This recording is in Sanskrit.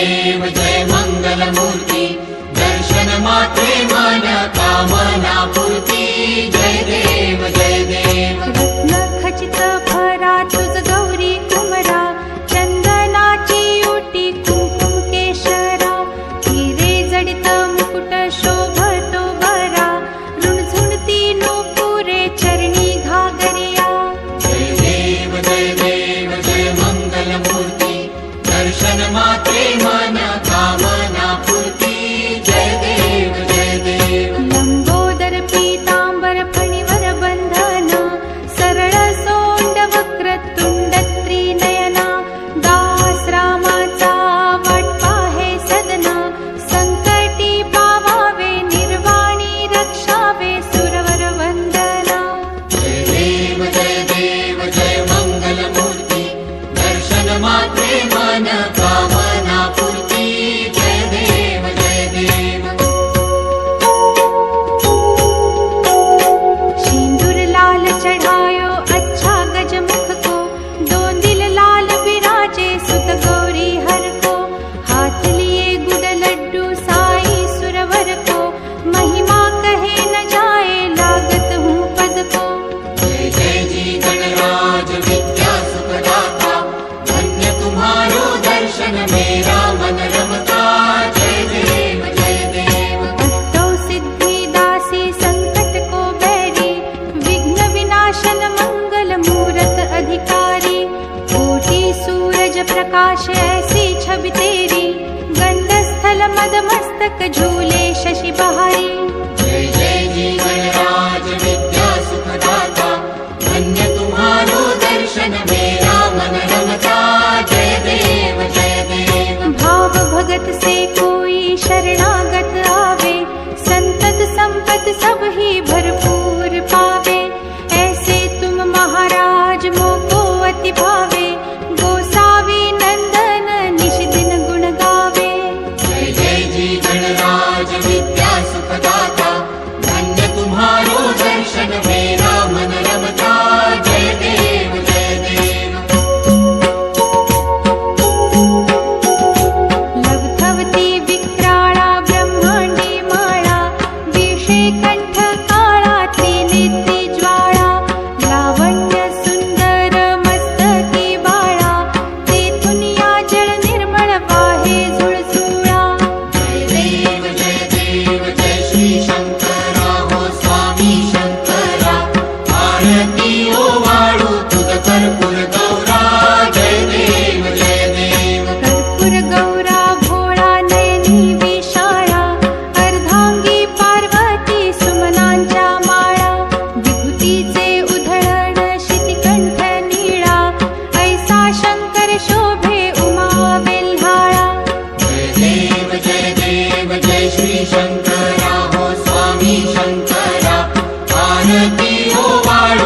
देव जय मङ्गलमूर्ति दर्शन माते माया कामना मूर्ति जय क्षणमात्रे माना कामना पूर्ति। जय देव जय देव। लम्बोदर पीताम्बर ಮನ ಕಾವ विघ्न विनाशन मङ्गल मूर्त अधिकारी। कोटि सूरज प्रकाश ऐसि छि तेरि गन्धस्थल मदमस्तक झोले शशि बहारी। super dog. शङ्करा शङ्करबाह स्वामी शङ्करबाहु गोपाल